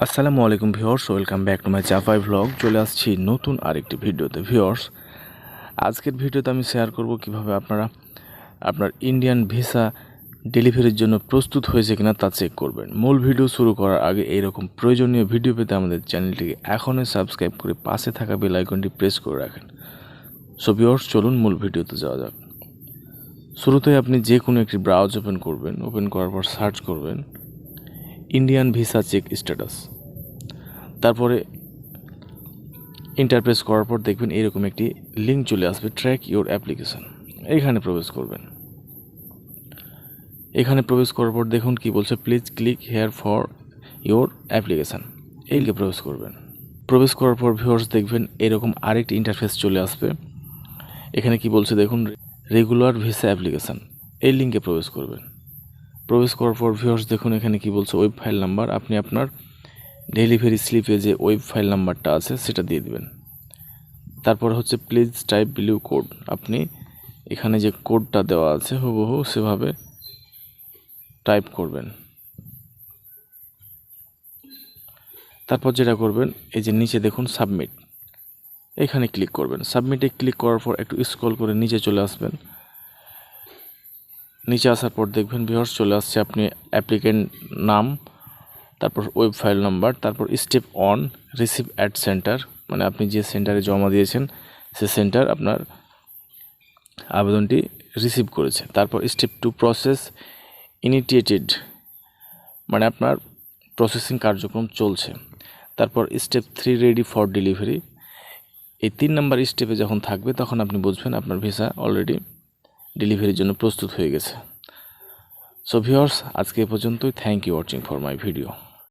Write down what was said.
আসসালামু আলাইকুম viewers, welcome back to my Chapai vlog চলে আসছি নতুন আরেকটি ভিডিওতে। ভিউয়ার্স, আজকের ভিডিওতে আমি শেয়ার করব কীভাবে আপনারা আপনার ইন্ডিয়ান ভিসা ডেলিভারির জন্য প্রস্তুত হয়েছে কিনা তা চেক করবেন। মূল ভিডিও শুরু করার আগে এইরকম প্রয়োজনীয় ভিডিও পেতে আমাদের চ্যানেলটিকে এখনই সাবস্ক্রাইব করে পাশে থাকা বেল আইকনটি প্রেস করে রাখেন। সো ভিউয়ার্স, চলুন মূল ভিডিওতে যাওয়া যাক। শুরুতেই আপনি যে কোনো একটি ব্রাউজ ওপেন করবেন। ওপেন করার পর সার্চ করবেন। ইন্ডিয়ান ভিসা চেক স্ট্যাটাস তারপরে ইন্টারপ্রেস করার পর দেখবেন এরকম একটি লিঙ্ক চলে আসবে ট্র্যাক ইওর অ্যাপ্লিকেশন এইখানে প্রবেশ করবেন। এখানে প্রবেশ করার পর দেখুন কি বলছে please click here for your application এই লিঙ্কে প্রবেশ করবেন। প্রবেশ করার পর ভিউয়ার্স দেখবেন এরকম আরেকটি ইন্টারফেস চলে আসবে। এখানে কি বলছে দেখুন রেগুলার ভিসা অ্যাপ্লিকেশান এই লিঙ্কে প্রবেশ করবেন। প্রবেশ করার পর ভিউয়ার্স দেখুন এখানে কি বলছে ওয়েব ফাইল নাম্বার আপনি আপনার ডেলিভারি স্লিপে যে ওয়েব ফাইল নাম্বারটা আছে, সেটা দিয়ে দিবেন। তারপর হচ্ছে প্লিজ টাইপ বিলিউ কোড আপনি এখানে যে কোডটা দেওয়া আছে, হুবহু সেভাবে টাইপ করবেন। তারপর যেটা করবেন, এই যে নিচে দেখুন সাবমিট এখানে ক্লিক করবেন। সাবমিটে ক্লিক করার পর একটু স্ক্রল করে নিচে চলে আসবেন। নিচে আসার পর দেখবেন ভিউয়ার্স চলে আসছে, আপনি অ্যাপ্লিকেন্ট নাম, তারপর ওয়েব ফাইল নাম্বার তারপর step one receive at centre মানে আপনি যে সেন্টারে জমা দিয়েছেন, সে সেন্টার আপনার আবেদনটি রিসিভ করেছে। তারপর স্টেপ টু প্রসেস ইনিটিয়েটেড মানে আপনার প্রসেসিং কার্যক্রম চলছে। তারপর step three ready for delivery এই তিন নাম্বার স্টেপে যখন থাকবে, তখন আপনি বুঝবেন আপনার ভিসা অলরেডি ডেলিভারির জন্য প্রস্তুত হয়ে গেছে। সো ভিওর্স আজকে এ পর্যন্তই। Thank you watching for my video